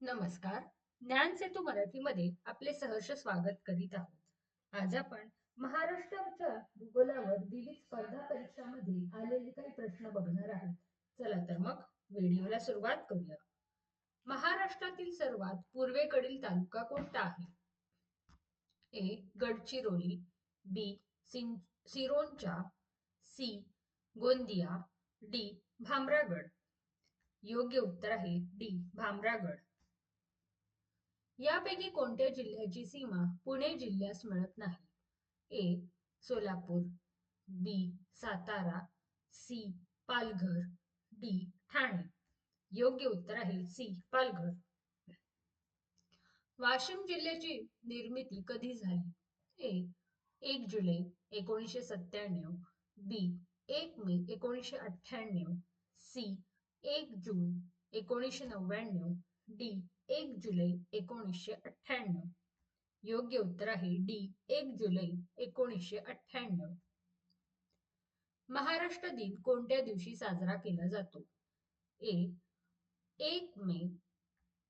नमस्कार. ज्ञान सेतू मराठीमध्ये आपले सहर्ष स्वागत करीत आहोत. आज आपण महाराष्ट्राच्या भूगोलावर विविध स्पर्धा परीक्षामध्ये आलेले काही प्रश्न बघणार आहोत. चला तर मग व्हिडिओला सुरुवात करूया. महाराष्ट्रातील सर्वात पूर्वेकडील तालुका कोणता आहे? ए. गडचिरोली बी. सिं सिरोंचा सी. गोंदिया डी. भामरागड. योग्य उत्तर आहे डी. भामरागड. यापैकी कोणत्या जिल्ह्याची सीमा पुणे जिल्ह्यास मिळत नाही? A. Solapur B. Satara C. Palghar D. Thane. योग्य उत्तर आहे सी. पालघर. वाशिम जिल्ह्याची निर्मिती कधी झाली? ए. एक जुलै एकोणीसशे सत्त्याण्णव बी. एक मे एकोणीसशे अठ्ठ्याण्णव सी. एक जून एकोणीसशे नव्याण्णव डी. एक जुलै एकोणीसशे अठ्ठ्याण्णव. योग्य उत्तर आहे डी एक जुलै एकोणीसशे अठ्ठ्याण्णव. महाराष्ट्र दिन कोणत्या दिवशी साजरा केला जातो? ए एक मे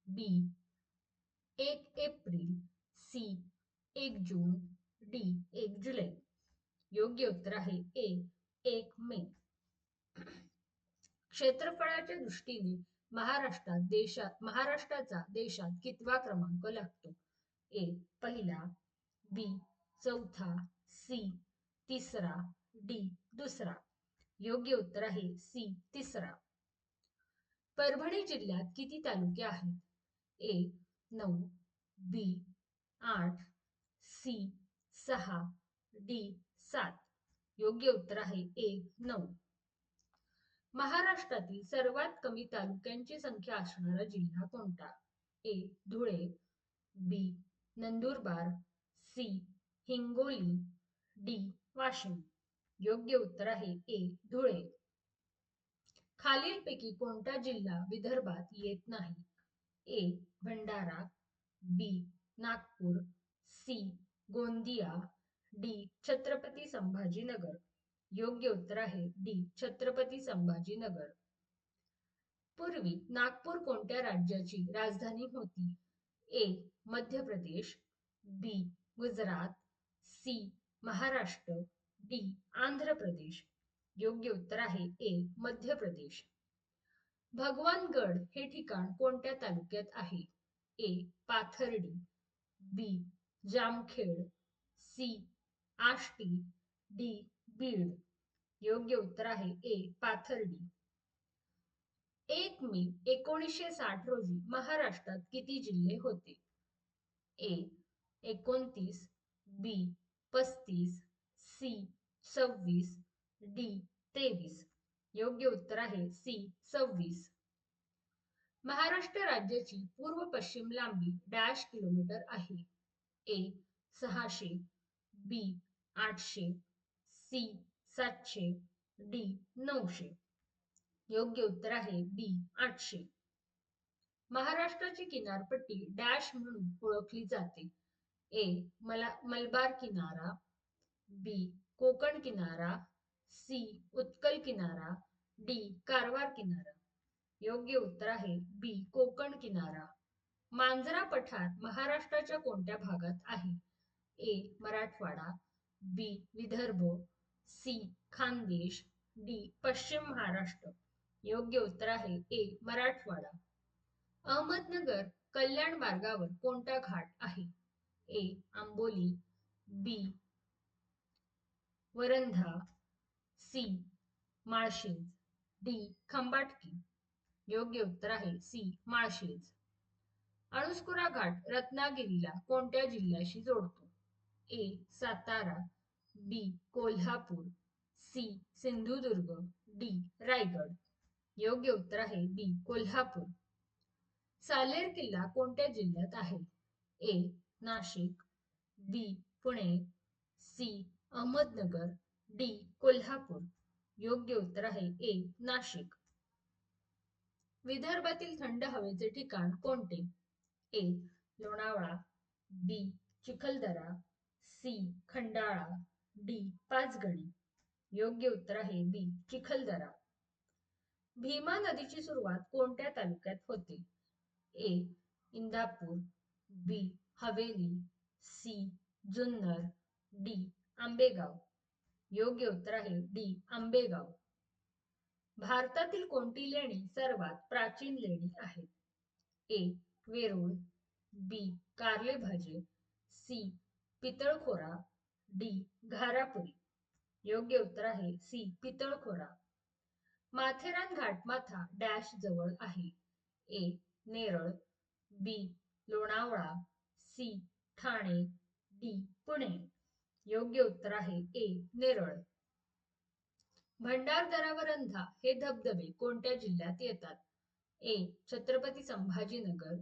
बी एक एप्रिल सी एक जून डी एक जुलै. योग्य उत्तर आहे ए एक मे. क्षेत्रफळाच्या दृष्टीने महाराष्ट्रात देशात महाराष्ट्राचा देशात कितवा क्रमांक लागतो? ए पहिला बी चौथा सी तिसरा डी दुसरा. योग्य उत्तर आहे सी तिसरा. परभणी जिल्ह्यात किती तालुके आहेत? ए नऊ बी आठ सी सहा डी सात. योग्य उत्तर आहे ए नऊ. महाराष्ट्रातील सर्वात कमी तालुक्यांची संख्या असणारा जिल्हा कोणता? A Dhule B Nandurbar C Hingoli D Washim. योग्य उत्तर आहे ए धुळे. खालीलपैकी कोणता जिल्हा विदर्भात येत नाही? A Bhandara B Nagpur C Gondia D Chhatrapati Sambhajinagar. योग्य उत्तर आहे डी छत्रपती संभाजीनगर. पूर्वी नागपूर कोणत्या राज्याची राजधानी होती? A Madhya Pradesh B Gujarat C Maharashtra D Andhra Pradesh. योग्य उत्तर आहे ए मध्य प्रदेश. भगवानगड हे ठिकाण कोणत्या तालुक्यात आहे? A Pathardi B Jamkhed C Ashti D Beed. योग्य उत्तर आहे ए पाथर्डी. एक मे एकोणीसशे साठ रोजी महाराष्ट्रात किती जिल्हे होते? ए एकोणतीस बी पस्तीस सी सव्वीस डी तेवीस. योग्य उत्तर आहे सी सव्वीस. महाराष्ट्र राज्याची पूर्व पश्चिम लांबी डॅश किलोमीटर आहे. ए सहाशे बी आठशे सी सातशे डी नऊशे. योग्य उत्तर आहे बी आठशे. महाराष्ट्राची किनारपट्टी डॅश म्हणून ओळखली जाते. ए मला मलबार किनारा बी कोकण किनारा सी उत्कल किनारा डी कारवार किनारा. योग्य उत्तर आहे बी कोकण किनारा. मांजरा पठार महाराष्ट्राच्या कोणत्या भागात आहे? A Marathwada B Vidarbha C. Khandesh D. Paschim Maharashtra. योग्य उत्तर आहे ए. मराठवाडा. अहमदनगर कल्याण मार्गावर कोणता घाट आहे? A. Amboli B. Varandha C. Malshej D. Khambatki. योग्य उत्तर आहे सी. माळशेज. अणुस्कुरा घाट रत्नागिरीला कोणत्या जिल्ह्याशी जोडतो? A. Satara B Kolhapur. C Sindhudurg. D Raigad. योग्य उत्तर आहे बी कोल्हापूर. सालेर किल्ला कोणत्या जिल्ह्यात आहे? A Nashik. B Pune. C Ahmednagar. D Kolhapur. योग्य उत्तर आहे ए नाशिक. विदर्भातील थंड हवेचे ठिकाण कोणते? A Lonavala. B Chikhaldara. C Khandala. D Panchgani योग्य उत्तर आहे बी चिखलदरा भीमा नदीची सुरुवात कोणत्या तालुक्यात होते? A Indapur B Haveli C Junnar D Ambegaon. योग्य उत्तर आहे डी आंबेगाव. भारतातील कोणती लेणी सर्वात प्राचीन लेणी आहे A Verul B कारलेभाजे C Pitalkhora D. Gharapuri. योग्य उत्तर आहे सी. पितळखोरा. माथेरान घाटमाथा डॅश जवळ आहे. A. Neral. B. Lonavala. C. Thane. D. Pune. योग्य उत्तर आहे ए. नेरळ. भंडारदरा व हे धबधबे कोणत्या जिल्ह्यात येतात? A. Chhatrapati Sambhajinagar.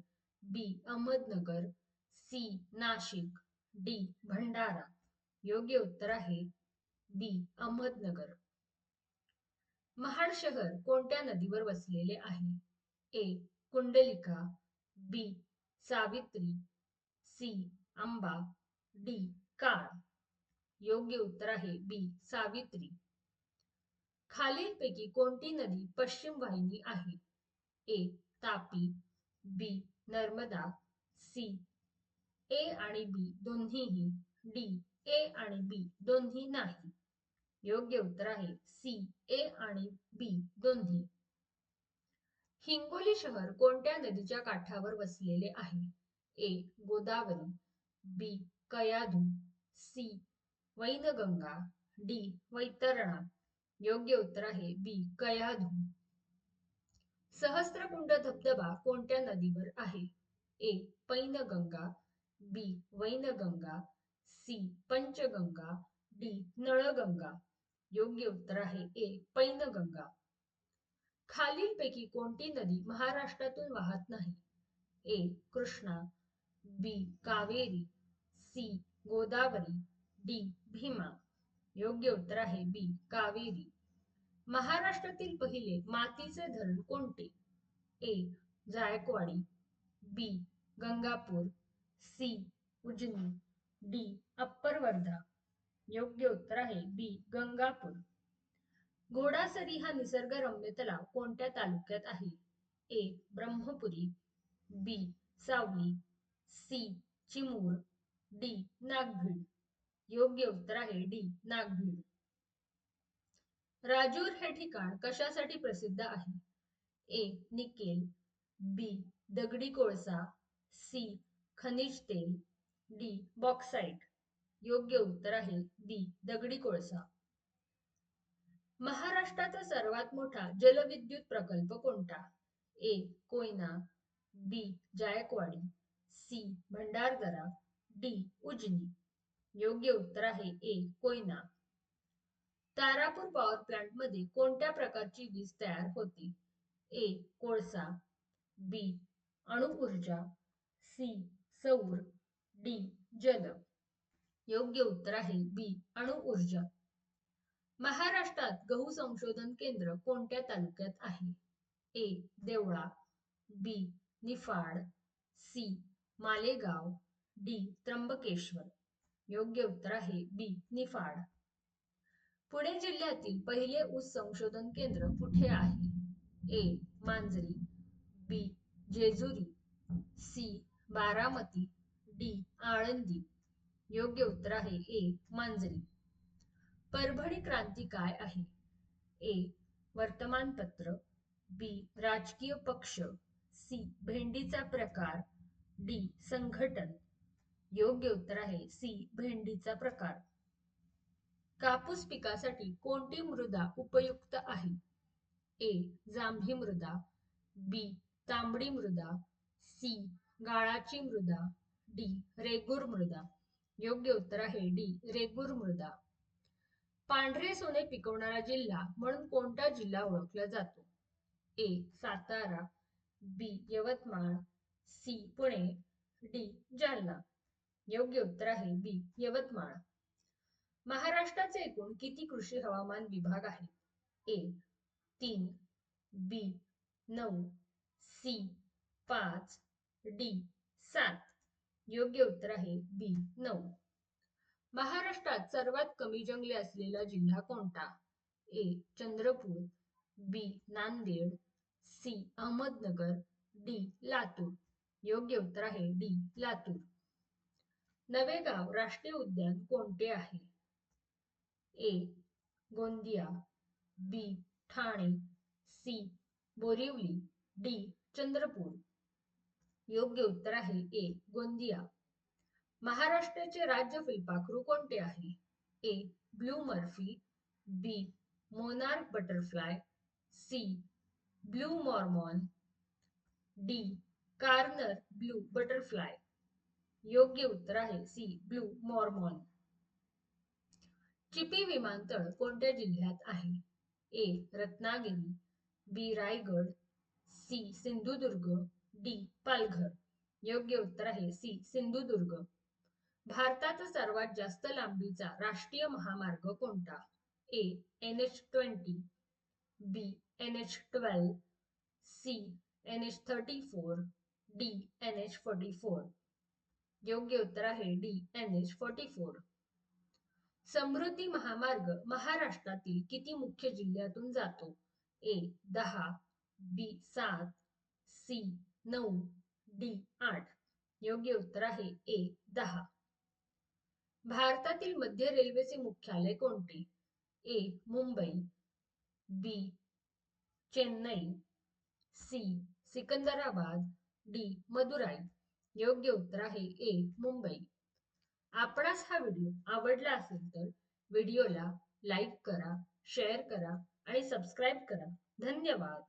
B. Ahmednagar. C. Nashik. D. Bhandara. योग्य उत्तर आहे बी अहमदनगर. महाड शहर कोणत्या नदीवर वसलेले आहे? A Kundalika B Savitri C Amba D Kal. योग्य उत्तर आहे बी सावित्री. खालीलपैकी कोणती नदी पश्चिम वाहिनी आहे? A Tapi B Narmada C A आणि बी दोन्हीही डी ए आणि बी दोन्ही नाही. योग्य उत्तर आहे सी ए आणि बी दोन्ही. हिंगोली शहर कोणत्या नदीच्या काठावर वसलेले आहे? A Godavari B Kayadhu C Wainganga D Vaitarna. योग्य उत्तर आहे बी कयाधू. सहस्त्रकुंड धबधबा कोणत्या नदीवर आहे? A Painganga B Wainganga C Panchganga D Nalganga. योग्य उत्तर आहे ए पैनगंगा. खालीलपैकी कोणती नदी महाराष्ट्रातून वाहत नाही? A Krishna B Kaveri C Godavari D Bhima. योग्य उत्तर आहे बी कावेरी. महाराष्ट्रातील पहिले मातीचे धरण कोणते? A Jayakwadi B Gangapur C Ujani. D upper Wardha. योग्य उत्तर आहे बी गंगापूर. घोडासरी हा निसर्गरम्य तलाव कोणत्या तालुक्यात आहे? A Brahmapuri. B Sawali. C Chimur. D Nagbhid. योग्य उत्तर आहे डी नागभीड. राजूर हे ठिकाण कशासाठी प्रसिद्ध आहे? ए निकेल. बी दगडी कोळसा. सी खनिज तेल. D bauxite. योग्य उत्तर आहे बी दगडी कोळसा. महाराष्ट्राचा सर्वात मोठा जलविद्युत प्रकल्प कोणता? A Koyna B Jayakwadi C Bhandardara D Ujani. योग्य उत्तर आहे ए कोयना. तारापूर पॉवर प्लांटमध्ये कोणत्या प्रकारची वीज तयार होते? ए कोळसा बी अणुऊर्जा सी सौर. डी जल. योग्य उत्तर आहे बी अणुऊर्जा महाराष्ट्रात गहू संशोधन केंद्र कोणत्या तालुक्यात आहे? A Deola B Niphad C Malegaon D Trimbakeshwar. योग्य उत्तर आहे बी निफाड. पुणे जिल्ह्यातील पहिले ऊस संशोधन केंद्र कुठे आहे? A Manjari B Jejuri C Baramati D Alandi. योग्य उत्तर आहे ए मांजरी. परभणी क्रांती काय आहे? ए वर्तमानपत्र. बी राजकीय पक्ष. सी भेंडीचा प्रकार. डी संघटन. योग्य उत्तर आहे सी भेंडीचा प्रकार. कापूस पिकासाठी कोणती मृदा उपयुक्त आहे? ए जांभी मृदा. बी तांबडी मृदा. सी गाळाची मृदा. डी रेगूर मृदा. योग्य उत्तर आहे डी रेगूर मृदा. पांढरे सोने पिकवणारा जिल्हा म्हणून कोणता जिल्हा ओळखला जातो? A Satara B Yavatmal C Pune D Jalna. योग्य उत्तर आहे बी यवतमाळ. महाराष्ट्राचे एकूण किती कृषी हवामान विभाग आहेत ए तीन बी नऊ सी पाच डी सात. योग्य उत्तर आहे बी नऊ. महाराष्ट्रात सर्वात कमी जंगले असलेला जिल्हा कोणता? A Chandrapur B Nanded C Ahmednagar D Latur. योग्य उत्तर आहे डी लातूर. नवेगाव राष्ट्रीय उद्यान कोणते आहे? A Gondia B Thane C Borivali D Chandrapur. योग्य उत्तर आहे ए गोंदिया. महाराष्ट्राचे राज्य फुलपाखरू कोणते आहे? A blue Murphy B monarch butterfly C blue Mormon D corner blue butterfly. योग्य उत्तर आहे सी ब्लू मॉर्मॉन. चिपी विमानतळ कोणत्या जिल्ह्यात आहे? A Ratnagiri B Raigad C Sindhudurg D. Palghar. योग्य उत्तर आहे सी. सिंधुदुर्ग. भारताचा सर्वात जास्त लांबीचा राष्ट्रीय महामार्ग कोणता? A. N H twenty B. N H twelve C. N H thirty four D. N H forty four. योग्य उत्तर आहे D. N H forty four. Samruddhi महामार्ग महाराष्ट्रातील किती मुख्य जिल्ह्यातून जातो? ए. दहा बी. सात सी. नऊ डी आठ. योग्य उत्तर आहे ए दहा. भारतातील मध्य रेल्वेचे मुख्यालय कोणते? A Mumbai B Chennai C Secunderabad D Madurai. योग्य उत्तर आहे ए मुंबई. आपणास हा व्हिडिओ आवडला असेल तर व्हिडिओला लाईक करा शेअर करा आणि सबस्क्राईब करा. धन्यवाद.